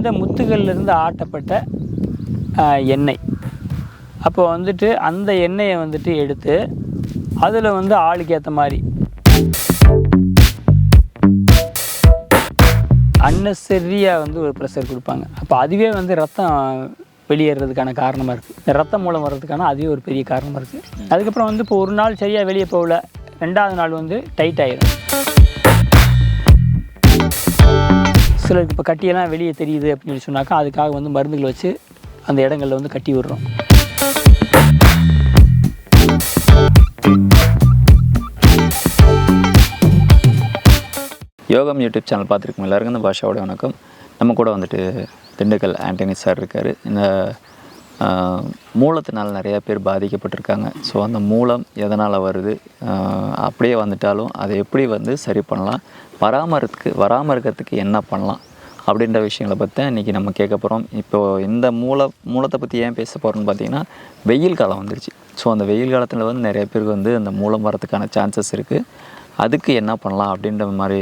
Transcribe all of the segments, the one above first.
இந்த முத்துகள்லேருந்து ஆட்டப்பட்ட எண்ணெய். அப்போ வந்துட்டு அந்த எண்ணெயை வந்துட்டு எடுத்து அதில் வந்து ஆளுக்கு ஏற்ற மாதிரி அன்னெசரியாக வந்து ஒரு ப்ரெஷர் கொடுப்பாங்க. அப்போ அதுவே வந்து ரத்தம் வெளியேறதுக்கான காரணமாக இருக்குது இந்த ரத்தம் மூலம் வர்றதுக்கான அதுவே ஒரு பெரிய காரணமாக இருக்குது அதுக்கப்புறம் வந்து இப்போ ஒரு நாள் சரியாக வெளியே போகல ரெண்டாவது நாள் வந்து டைட் ஆகிடும் சிலருக்கு இப்போ கட்டியெல்லாம் வெளியே தெரியுது அப்படின்னு சொல்லி சொன்னாக்கா அதுக்காக வந்து மருந்துகள் வச்சு அந்த இடங்களில் வந்து கட்டி விடுறோம். யோகம் யூடியூப் சேனல் பார்த்துருக்கோம் எல்லாருக்கும் இந்த பாஷாவோட வணக்கம். நம்ம கூட வந்துட்டு திண்டுக்கல் ஆண்டனி சார் இருக்கார். இந்த மூலத்தினால் நிறையா பேர் பாதிக்கப்பட்டிருக்காங்க. ஸோ அந்த மூலம் எதனால் வருது? அப்படியே வந்துட்டாலும் அதை எப்படி வந்து சரி பண்ணலாம்? பராமரித்துக்கு வராமல் இருக்கிறதுக்கு என்ன பண்ணலாம்? அப்படின்ற விஷயங்களை பற்றி இன்றைக்கி நம்ம கேட்க போகிறோம் இப்போது இந்த மூல மூலத்தை பற்றி ஏன் பேச போகிறோம்னு பார்த்தீங்கன்னா வெயில் காலம் வந்துருச்சு. ஸோ அந்த வெயில் காலத்தில் வந்து நிறைய பேருக்கு வந்து அந்த மூலம் வரத்துக்கான சான்சஸ் இருக்குது அதுக்கு என்ன பண்ணலாம் அப்படின்ற மாதிரி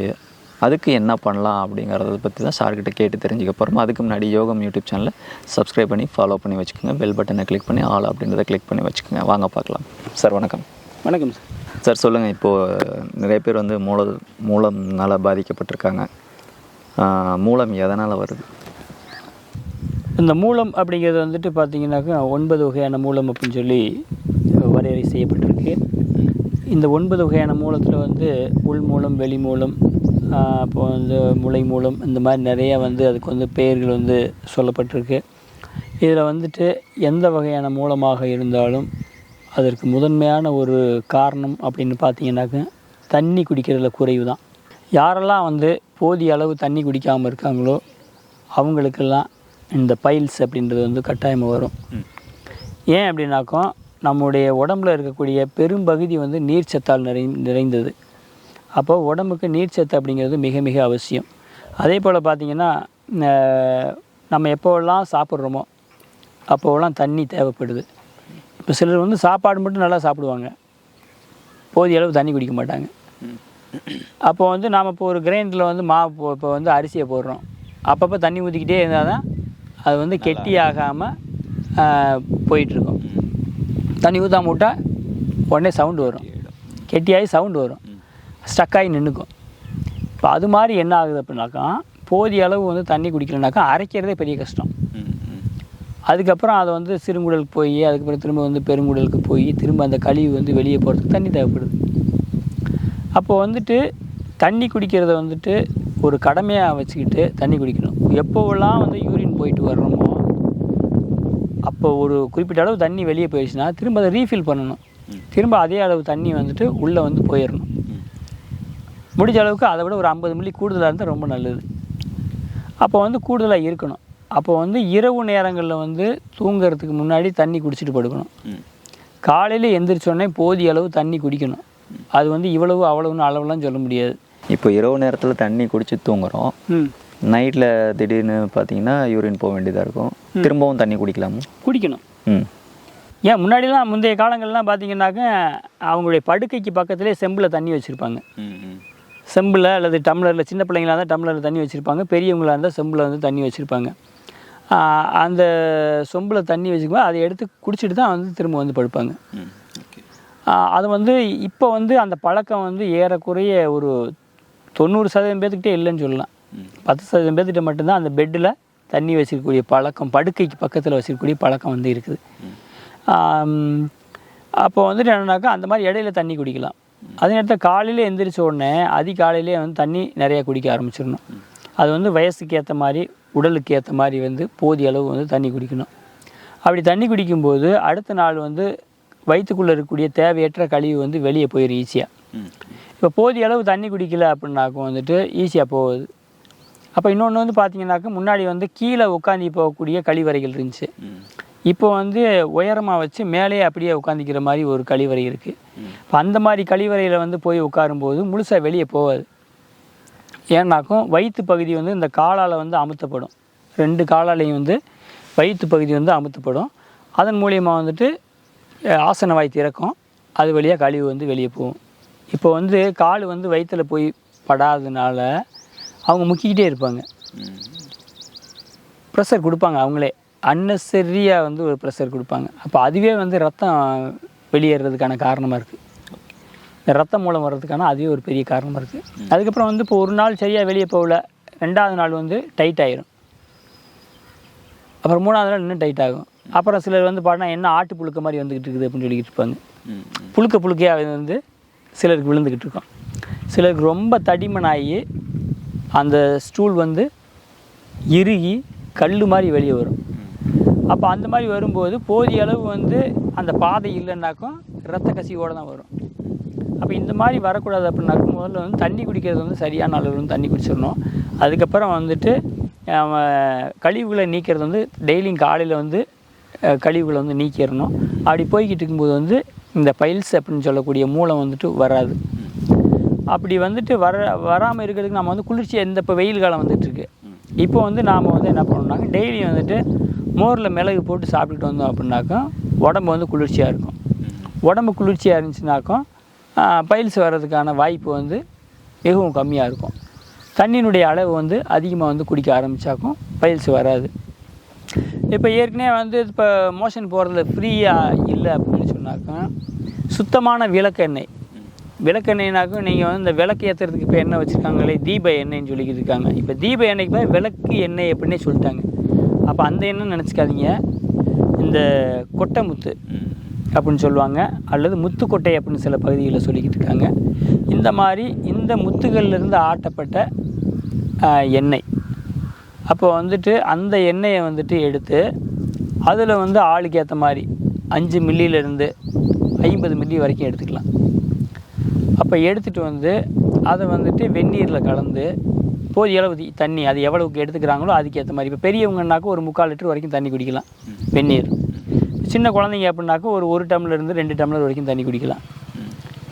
அதுக்கு என்ன பண்ணலாம் அப்படிங்கிறத பற்றி தான் சார்கிட்ட கேட்டு தெரிஞ்சுக்க போகிறோம் அதுக்கு முன்னாடி யோகம் யூடியூப் சேனலை சப்ஸ்கிரைப் பண்ணி ஃபாலோ பண்ணி வச்சுக்கோங்க. பெல் பட்டனை கிளிக் பண்ணி ஆல் அப்படின்றத கிளிக் பண்ணி வச்சுக்கோங்க. வாங்க பார்க்கலாம். சார் வணக்கம். வணக்கம் சார் சார் சொல்லுங்கள் இப்போது நிறைய பேர் வந்து மூல மூலம்னால பாதிக்கப்பட்டிருக்காங்க. மூலம் எதனால் வருது? இந்த மூலம் அப்படிங்கிறது வந்துட்டு பார்த்தீங்கன்னாக்கா ஒன்பது வகையான மூலம் அப்படின்னு சொல்லி வரையறை செய்யப்பட்டிருக்கு. இந்த ஒன்பது வகையான மூலத்தில் வந்து உள் மூலம் வெளி மூலம் அப்போ வந்து முளை மூலம் இந்த மாதிரி நிறைய வந்து அதுக்கு வந்து பெயர்கள் வந்து சொல்லப்பட்டிருக்கு. இதில் வந்துட்டு எந்த வகையான மூலமாக இருந்தாலும் அதற்கு முதன்மையான ஒரு காரணம் அப்படின்னு பார்த்தீங்கன்னாக்க தண்ணி குடிக்கிறதுல குறைவு தான். யாரெல்லாம் வந்து போதிய அளவு தண்ணி குடிக்காமல் இருக்காங்களோ அவங்களுக்கெல்லாம் இந்த பைல்ஸ் அப்படின்றது வந்து கட்டாயமாக வரும். ஏன் அப்படின்னாக்கா நம்முடைய உடம்புல இருக்கக்கூடிய பெரும்பகுதி வந்து நீர்ச்சத்தால் நிறை நிறைந்தது. அப்போ உடம்புக்கு நீர்ச்சத்து அப்படிங்கிறது மிக மிக அவசியம். அதே போல் பார்த்திங்கன்னா நம்ம எப்போவெல்லாம் சாப்பிட்றோமோ அப்போவெல்லாம் தண்ணி தேவைப்படுது. இப்போ சிலர் வந்து சாப்பாடு மட்டும் நல்லா சாப்பிடுவாங்க. போதிய அளவு தண்ணி குடிக்க மாட்டாங்க. அப்போ வந்து நாம் இப்போ ஒரு கிரைண்டரில் வந்து மாவு இப்போ வந்து அரிசியை போடுறோம். அப்பப்போ தண்ணி ஊற்றிக்கிட்டே இருந்தால் தான் அது வந்து கெட்டி ஆகாமல் போயிட்டுருக்கும். தண்ணி ஊற்றாம விட்டால் உடனே சவுண்டு வரும். கெட்டியாகி சவுண்டு வரும். ஸ்டக் ஆகி நின்றுக்கும் இப்போ அது மாதிரி என்ன ஆகுது அப்படின்னாக்கா போதிய அளவு வந்து தண்ணி குடிக்கலனாக்கா அரைக்கிறதே பெரிய கஷ்டம். அதுக்கப்புறம் அதை வந்து சிறுங்குடலுக்கு போய் அதுக்கப்புறம் திரும்ப வந்து பெருங்குடலுக்கு போய் திரும்ப அந்த கழிவு வந்து வெளியே போகிறதுக்கு தண்ணி தேவைப்படுது. அப்போது வந்துட்டு தண்ணி குடிக்கிறத வந்துட்டு ஒரு கடமையாக வச்சுக்கிட்டு தண்ணி குடிக்கணும். எப்போவெல்லாம் வந்து யூரின் போயிட்டு வர்றோமோ அப்போ ஒரு குறிப்பிட்ட அளவு தண்ணி வெளியே போயிடுச்சுன்னா திரும்ப அதை ரீஃபில் பண்ணணும். திரும்ப அதே அளவு தண்ணி வந்துட்டு உள்ளே வந்து போயிடணும். முடிஞ்ச அளவுக்கு அதை விட ஒரு ஐம்பது மில்லி கூடுதலாக இருந்தால் ரொம்ப நல்லது. அப்போ வந்து கூடுதலாக இருக்கணும். அப்போ வந்து இரவு நேரங்களில் வந்து தூங்குறதுக்கு முன்னாடி தண்ணி குடிச்சிட்டு படுக்கணும். காலையில் எந்திரிச்சோடனே போதிய அளவு தண்ணி குடிக்கணும். அது வந்து இவ்வளவு அவ்வளவுன்னு அளவுலாம் சொல்ல முடியாது. இப்போ இரவு நேரத்தில் தண்ணி குடிச்சு தூங்குறோம். நைட்டில் திடீர்னு பார்த்தீங்கன்னா யூரின் போக வேண்டியதாக இருக்கும். திரும்பவும் தண்ணி குடிக்கலாமா? குடிக்கணும். ம். ஏன் முன்னாடிலாம் முந்தைய காலங்கள்லாம் பார்த்தீங்கன்னாக்க அவங்களுடைய படுக்கைக்கு பக்கத்துலேயே செம்பில் தண்ணி வச்சுருப்பாங்க. செம்பில் அல்லது டம்ளரில் சின்ன பிள்ளைங்களா இருந்தால் டம்ளரில் தண்ணி வச்சுருப்பாங்க பெரியவங்களா இருந்தால் செம்பில் வந்து தண்ணி வச்சுருப்பாங்க. அந்த சொம்பில் தண்ணி வச்சுக்கும்போது அதை எடுத்து குடிச்சிட்டு தான் வந்து திரும்ப வந்து படுப்பாங்க. அது வந்து இப்போ வந்து அந்த பழக்கம் வந்து ஏறக்குறைய ஒரு தொண்ணூறு சதவீதம் பேர்த்துக்கிட்டே இல்லைன்னு சொல்லலாம். பத்து சதவீதம் பேர்த்துக்கிட்ட மட்டும்தான் அந்த பெட்டில் தண்ணி வச்சிருக்கக்கூடிய பழக்கம் படுக்கைக்கு பக்கத்தில் வச்சிருக்கக்கூடிய பழக்கம் வந்து இருக்குது. அப்போ வந்துட்டு என்னன்னாக்கா அந்த மாதிரி இடையில தண்ணி குடிக்கலாம். அதே நேரத்தில் காலையில் எந்திரிச்ச உடனே அதிகாலையிலே வந்து தண்ணி நிறையா குடிக்க ஆரம்பிச்சிடணும். அது வந்து வயசுக்கு ஏற்ற மாதிரி உடலுக்கு ஏற்ற மாதிரி வந்து போதிய அளவு வந்து தண்ணி குடிக்கணும். அப்படி தண்ணி குடிக்கும்போது அடுத்த நாள் வந்து வயிற்றுக்குள்ளே இருக்கக்கூடிய தேவையற்ற கழிவு வந்து வெளியே போயிடும் ஈஸியாக இப்போ போதிய அளவு தண்ணி குடிக்கல அப்படின்னாக்கும் வந்துட்டு ஈஸியாக போகுது. அப்போ இன்னொன்று வந்து பார்த்தீங்கன்னாக்கா முன்னாடி வந்து கீழே உட்காந்து போகக்கூடிய கழிவறைகள் இருந்துச்சு. இப்போ வந்து உயரமாக வச்சு மேலே அப்படியே உட்காந்திக்கிற மாதிரி ஒரு கழிவறை இருக்குது இப்போ அந்த மாதிரி கழிவறையில் வந்து போய் உட்காரும்போது முழுசாக வெளியே போகாது. ஏன்னாக்கும் வயிற்று பகுதி வந்து இந்த காலால் வந்து அமுத்தப்படும். ரெண்டு காலாலையும் வந்து வயிற்று பகுதி வந்து அமுத்தப்படும். அதன் மூலியமாக வந்துட்டு ஆசன வாய் திறக்கும். அது வழியாக கழிவு வந்து வெளியே போகும். இப்போ வந்து கால் வந்து வயிற்றில் போய் படாததுனால அவங்க முக்கிக்கிட்டே இருப்பாங்க. ப்ரெஷர் கொடுப்பாங்க அவங்களே. அன்னெசரியாக வந்து ஒரு ப்ரெஷர் கொடுப்பாங்க. அப்போ அதுவே வந்து ரத்தம் வெளியேறதுக்கான காரணமாக இருக்குது இந்த ரத்தம் மூலம் வர்றதுக்கான அதுவே ஒரு பெரிய காரணமாக இருக்குது அதுக்கப்புறம் வந்து இப்போ ஒரு நாள் சரியாக வெளியே போகல ரெண்டாவது நாள் வந்து டைட் ஆயிரும். அப்புறம் மூணாவது நாள் இன்னும் டைட் ஆகும். அப்புறம் சிலர் வந்து பாட்டினா என்ன ஆட்டு புழுக்க மாதிரி வந்துக்கிட்டு இருக்குது அப்படின்னு சொல்லிக்கிட்டு இருப்பாங்க. புழுக்க புழுக்கையாக வந்து சிலருக்கு விழுந்துக்கிட்டு இருக்கும். சிலருக்கு ரொம்ப தடிமனாகி அந்த ஸ்டூல் வந்து இறுகி கல் மாதிரி வெளியே வரும். அப்போ அந்த மாதிரி வரும்போது போதிய அளவு வந்து அந்த பாதை இல்லைன்னாக்கும் ரத்த கசிவோடு தான் வரும். அப்போ இந்த மாதிரி வரக்கூடாது அப்படின்னாக்கும் முதல்ல வந்து தண்ணி குடிக்கிறது வந்து சரியான அளவு வந்து தண்ணி குடிச்சிடணும். அதுக்கப்புறம் வந்துட்டு நம்ம கழிவுகளை நீக்கிறது வந்து டெய்லியும் காலையில் வந்து கழிவுகளை வந்து நீக்கிடணும். அப்படி போய்கிட்டு இருக்கும்போது வந்து இந்த பைல்ஸ் அப்படின்னு சொல்லக்கூடிய மூலம் வந்துட்டு வராது. அப்படி வந்துட்டு வர வராமல் இருக்கிறதுக்கு நம்ம வந்து குளிர்ச்சி இந்த இப்போ வெயில் காலம் வந்துட்டுருக்கு இப்போ வந்து நாம் வந்து என்ன பண்ணணும்னாக்க டெய்லி வந்துட்டு மோரில் மிளகு போட்டு சாப்பிட்டுட்டு வந்தோம் அப்படின்னாக்கா உடம்பு வந்து குளிர்ச்சியாக இருக்கும். உடம்பு குளிர்ச்சியாக இருந்துச்சுனாக்கும் பைல்ஸ் வர்றதுக்கான வாய்ப்பு வந்து மிகவும் கம்மியாக இருக்கும். தண்ணியினுடைய அளவு வந்து அதிகமாக வந்து குடிக்க ஆரம்பித்தாக்கும் பைல்ஸ் வராது. இப்போ ஏற்கனவே வந்து இப்போ மோஷன் போகிறதுல ஃப்ரீயாக இல்லை அப்படின்னு சொன்னாக்கா சுத்தமான விளக்கெண்ணெய் விளக்கெண்ணெய்னாக்கும் நீங்கள் வந்து இந்த விளக்கு ஏற்றுறதுக்கு இப்போ எண்ணெய் வச்சுருக்காங்களே தீப எண்ணெய்ன்னு சொல்லிக்கிட்டு இருக்காங்க. இப்போ தீப எண்ணெய்க்கு போய் விளக்கு எண்ணெய் அப்படின்னே சொல்லிட்டாங்க. அப்போ அந்த எண்ணம் நினச்சிக்காதீங்க. இந்த கொட்டை முத்து அப்படின்னு சொல்லுவாங்க. அல்லது முத்துக்கொட்டை அப்படின்னு சில பகுதிகளில் சொல்லிக்கிட்டு இருக்காங்க. இந்த மாதிரி இந்த முத்துகள்லேருந்து ஆட்டப்பட்ட எண்ணெய். அப்போ வந்துட்டு அந்த எண்ணெயை வந்துட்டு எடுத்து அதில் வந்து ஆளுக்கு ஏற்ற மாதிரி அஞ்சு மில்லியிலேருந்து ஐம்பது மில்லி வரைக்கும் எடுத்துக்கலாம். அப்போ எடுத்துகிட்டு வந்து அதை வந்துட்டு வெந்நீரில் கலந்து போதிய அளவு தண்ணி அது எவ்வளவுக்கு எடுத்துக்கிறாங்களோ அதுக்கேற்ற மாதிரி. இப்போ பெரியவங்கன்னாக்கா ஒரு முக்கால் லிட்டர் வரைக்கும் தண்ணி குடிக்கலாம். வெந்நீர். சின்ன குழந்தைங்க அப்படின்னாக்கா ஒரு ஒரு டம்ளர் இருந்து ரெண்டு டம்ளர் வரைக்கும் தண்ணி குடிக்கலாம்.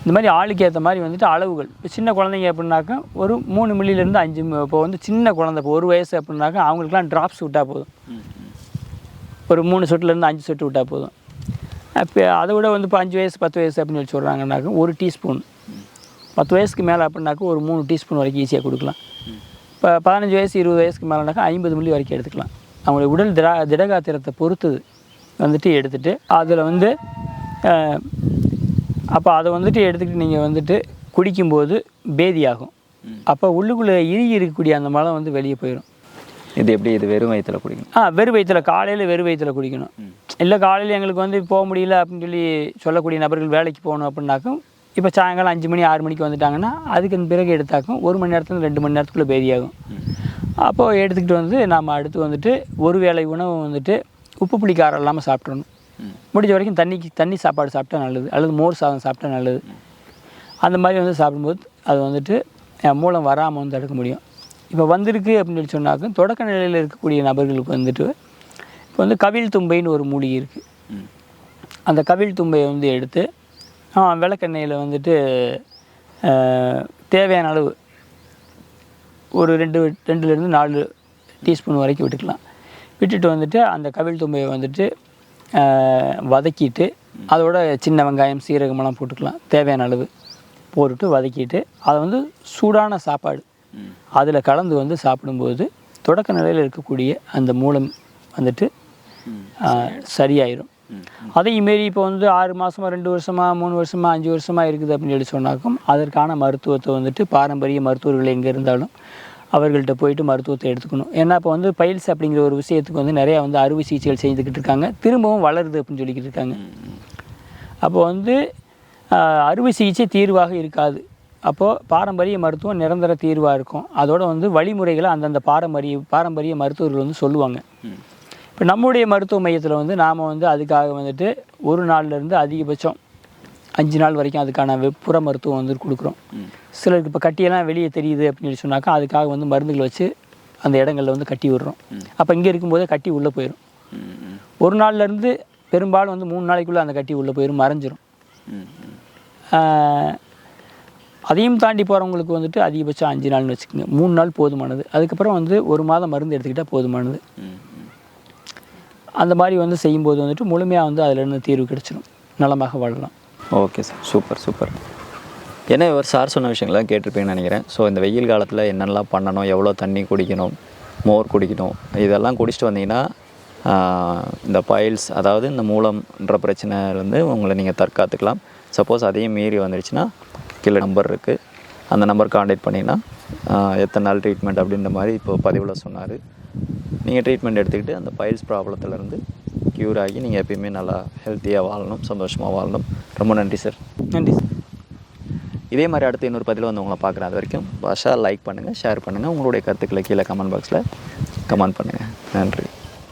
இந்த மாதிரி ஆளுக்கு ஏற்ற மாதிரி வந்துட்டு அளவுகள். இப்போ சின்ன குழந்தைங்க அப்படின்னாக்கா ஒரு மூணு மில்லிலேருந்து அஞ்சு இப்போ வந்து சின்ன குழந்தை இப்போ ஒரு வயசு அப்படின்னாக்கா அவங்களுக்குலாம் ட்ராப்ஸ் விட்டால் போதும். ஒரு மூணு சொட்டுலேருந்து அஞ்சு சொட்டு விட்டால் போதும். அப்போ அதை விட வந்து இப்போ அஞ்சு வயசு பத்து வயசு அப்படின்னு சொல்லி சொல்கிறாங்கன்னாக்கா ஒரு டீஸ்பூன். பத்து வயசுக்கு மேலே அப்படின்னாக்கா ஒரு மூணு டீஸ்பூன் வரைக்கும் ஈஸியாக கொடுக்கலாம். இப்போ பதினஞ்சு வயசு இருபது வயசுக்கு மேலேனாக்கா ஐம்பது மில்லி வரைக்கும் எடுத்துக்கலாம். அவங்களுடைய உடல் திடா திடகாத்திரத்தை பொறுத்தது வந்துட்டு எடுத்துட்டு அதில் வந்து அப்போ அதை வந்துட்டு எடுத்துக்கிட்டு நீங்கள் வந்துட்டு குடிக்கும்போது பேதியாகும். அப்போ உள்ளுக்குள்ளே இறுகி இருக்கக்கூடிய அந்த மலம் வந்து வெளியே போயிடும் இது எப்படி? இது வெறும் வயிற்றுல குடிக்கணும். ஆ வெறு வயிற்றில் காலையில் வெறு வயிற்றில் குடிக்கணும். இல்லை காலையில் எங்களுக்கு வந்து போக முடியல அப்படின்னு சொல்லி சொல்லக்கூடிய நபர்கள் வேலைக்கு போகணும் அப்படின்னாக்கும் இப்போ சாயங்காலம் அஞ்சு மணி ஆறு மணிக்கு வந்துட்டாங்கன்னா அதுக்கு பிறகு எடுத்தாக்கும் ஒரு மணி நேரத்துல ரெண்டு மணி நேரத்துக்குள்ளே பேதியாகும். அப்போது எடுத்துக்கிட்டு வந்து நாம் அடுத்து வந்துட்டு ஒரு வேளை உணவு வந்துட்டு உப்பு புளி காரம் இல்லாமல் சாப்பிட்றணும் முடிஞ்ச வரைக்கும் தண்ணிக்கு தண்ணி சாப்பாடு சாப்பிட்டா நல்லது. அல்லது மோர் சாதம் சாப்பிட்டா நல்லது. அந்த மாதிரி வந்து சாப்பிடும்போது அது வந்துட்டு என் மூலம் வராமல் வந்து தடுக்க முடியும். இப்போ வந்திருக்கு அப்படின்னு சொல்லி சொன்னாக்க தொடக்க நிலையில் இருக்கக்கூடிய நபர்களுக்கு வந்துட்டு இப்போ வந்து கவிழ் தும்பைன்னு ஒரு மூலிகை இருக்குது அந்த கவிழ் தும்பையை வந்து எடுத்து ஆ, விளக்கெண்ணெயில் வந்துட்டு தேவையான அளவு ஒரு ரெண்டு ரெண்டுலேருந்து நாலு டீஸ்பூன் வரைக்கும் விட்டுக்கலாம். விட்டுட்டு வந்துட்டு அந்த கவிழ் தும்பையை வந்துட்டு வதக்கிட்டு அதோட சின்ன வெங்காயம் சீரகமெல்லாம் போட்டுக்கலாம். தேவையான அளவு போட்டுட்டு வதக்கிட்டு அதை வந்து சூடான சாப்பாடு. அதில் கலந்து வந்து சாப்பிடும்போது தொடக்க நிலையில் இருக்கக்கூடிய அந்த மூலம் வந்துட்டு ஆஹ், சரியாயிரும். அதையும் மீறி இப்போ வந்து ஆறு மாதமாக ரெண்டு வருஷமாக மூணு வருஷமாக அஞ்சு வருஷமாக இருக்குது அப்படின்னு சொல்லி சொன்னாக்கும் அதற்கான மருத்துவத்தை வந்துட்டு பாரம்பரிய மருத்துவர்கள் எங்கே இருந்தாலும் அவர்கள்ட்ட போயிட்டு மருத்துவத்தை எடுத்துக்கணும். ஏன்னா இப்போ வந்து பைல்ஸ் அப்படிங்கிற ஒரு விஷயத்துக்கு வந்து நிறையா வந்து அறுவை சிகிச்சைகள் செய்துக்கிட்டு இருக்காங்க. திரும்பவும் வளருது அப்படின்னு சொல்லிக்கிட்டு இருக்காங்க. அப்போ வந்து அறுவை சிகிச்சை தீர்வாக இருக்காது. அப்போது பாரம்பரிய மருத்துவம் நிரந்தர தீர்வாக இருக்கும். அதோடு வந்து வழிமுறைகளை அந்தந்த பாரம்பரிய பாரம்பரிய மருத்துவர்கள் வந்து சொல்லுவாங்க. இப்போ நம்முடைய மருத்துவ மையத்தில் வந்து நாம் வந்து அதுக்காக வந்துட்டு ஒரு நாள்லேருந்து அதிகபட்சம் அஞ்சு நாள் வரைக்கும் அதுக்கான வெப்புற மருத்துவம் வந்து கொடுக்குறோம். சிலருக்கு இப்போ கட்டியெல்லாம் வெளியே தெரியுது அப்படின்னு சொன்னாக்கா அதுக்காக வந்து மருந்துகள் வச்சு அந்த இடங்களில் வந்து கட்டி விடுறோம். அப்போ இங்கே இருக்கும்போதே கட்டி உள்ளே போயிடும் ஒரு நாள்லேருந்து பெரும்பாலும் வந்து மூணு நாளைக்குள்ளே அந்த கட்டி உள்ளே போயிடும் மறைஞ்சிரும். அதையும் தாண்டி போகிறவங்களுக்கு வந்துட்டு அதிகபட்சம் அஞ்சு நாள்னு வச்சுக்கோங்க. மூணு நாள் போதுமானது. அதுக்கப்புறம் வந்து ஒரு மாதம் மருந்து எடுத்துக்கிட்டால் போதுமானது. அந்த மாதிரி வந்து செய்யும்போது வந்துட்டு முழுமையாக வந்து அதிலிருந்து தீர்வு கிடச்சிடும் நலமாக வாழலாம். Okay sir. Super super. ஏன்னா இவர் சார் சொன்ன விஷயங்கள்லாம் கேட்டிருப்பீங்கன்னு நினைக்கிறேன். ஸோ இந்த வெயில் காலத்தில் என்னென்னலாம் பண்ணணும் எவ்வளோ தண்ணி குடிக்கணும் மோர் குடிக்கணும் இதெல்லாம் குடிச்சிட்டு வந்தீங்கன்னா இந்த பைல்ஸ் அதாவது இந்த மூலம்ன்ற பிரச்சனை வந்து உங்களை நீங்கள் தற்காத்துக்கலாம். சப்போஸ் அதையும் மீறி வந்துருச்சுன்னா கீழே நம்பர் இருக்குது அந்த நம்பர் காண்டாக்ட் பண்ணிங்கன்னா எத்தனை நாள் ட்ரீட்மெண்ட் அப்படின்ற மாதிரி இப்போ பதிவில் சொன்னார். நீங்கள் ட்ரீட்மெண்ட் எடுத்துக்கிட்டு அந்த பைல்ஸ் ப்ராப்ளத்துலேருந்து க்யூர் ஆகி நீங்கள் எப்பயுமே நல்லா ஹெல்த்தியாக வாழணும் சந்தோஷமாக வாழணும். ரொம்ப நன்றி சார் நன்றி சார் இதே மாதிரி அடுத்து இன்னொரு பதிவில் வந்து உங்களை பார்க்குறேன். அது வரைக்கும் பாஷா லைக் பண்ணுங்கள் ஷேர் பண்ணுங்கள் உங்களுடைய கருத்துக்களை கீழே கமெண்ட் பாக்ஸில் கமெண்ட் பண்ணுங்கள் நன்றி.